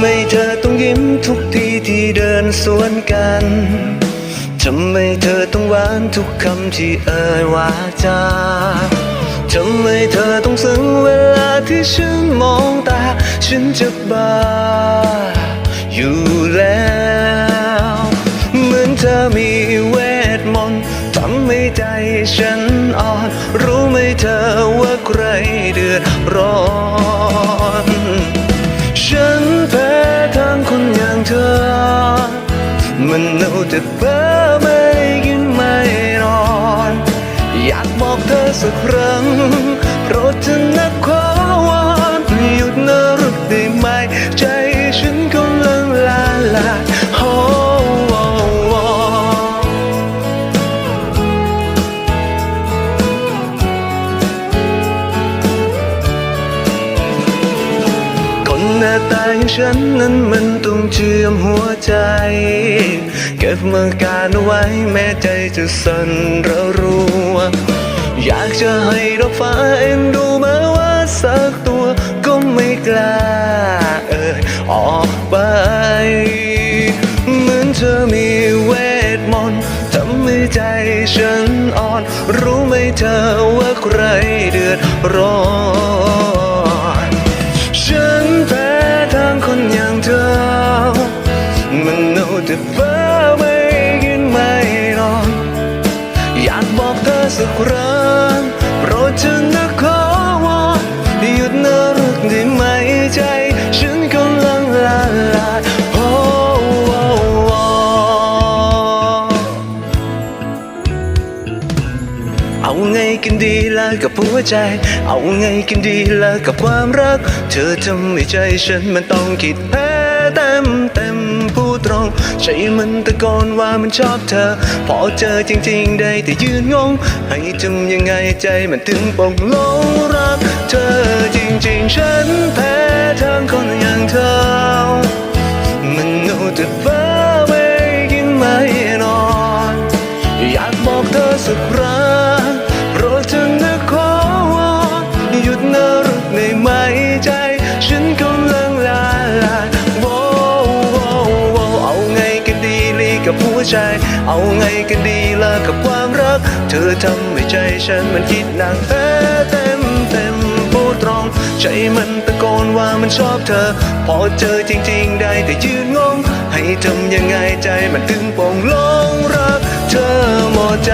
ไมเธอต้องยิ้มทุกทีที่เดินสวนกันทำไมเธอต้องหวานทุกคำที่เอ่ยวาจาทำไมเธอต้องซึ้งเวลาที่ฉันมองตา ฉันจะบ้าอยู่แล้ว เหมือนเธอมีเวทมนต์ทำให้ใจฉันอ่อน รู้ไหมเธอว่าใครเดือดร้อน มันเอาแต่เบื่อไม่กินไม่นอน อยากบอกเธอสักครั้ง หน้าตาอย่างฉันนั้นมันต้องเชื่อมหัวใจ เก็บมาการเอาไว้แม้ใจจะสั่นระรัว อยากจะให้ดอกฟ้าเอ็นดูม้ว่าสักตัวก็ไม่กล้าเอ่ยออกไป เหมือนเธอมีเวทมนต์ทำให้ใจฉันอ่อน รู้ไหมเธอว่าใครเดือดร้อน สักครั้งโปรดเธอนะขอวอนหยุดนรักได้ไหมใจ ฉันกำลังละลายโอ้เอาไงกันดีละกับหัวใจ เอาไงกันดีละกับความรัก เธอทำให้ใจฉันมันต้องคิดแพ้เต็มต ใจมันตะโกนว่ามันชอบเธอ พอเจอจริงๆได้แต่ยืนงง ให้ทำยังไงใจมันถึงปลงลงรักเธอจริงๆ ฉันแพ้ทางคนอย่างเธอ มันเอาแต่เพ้อไม่กินไม่นอน อยากบอกเธอสักครั้ง หัวใจ เอาไงกันดีล่ะกับความรัก เธอทำให้ใจฉันมันคิดหนักแท้เต็มเต็มพูดตรง ใจมันตะโกนว่ามันชอบเธอ พอเจอจริงๆได้แต่ยืนงง ให้ทำยังไงใจมันถึงป่องลงรัก เธอหมดใจ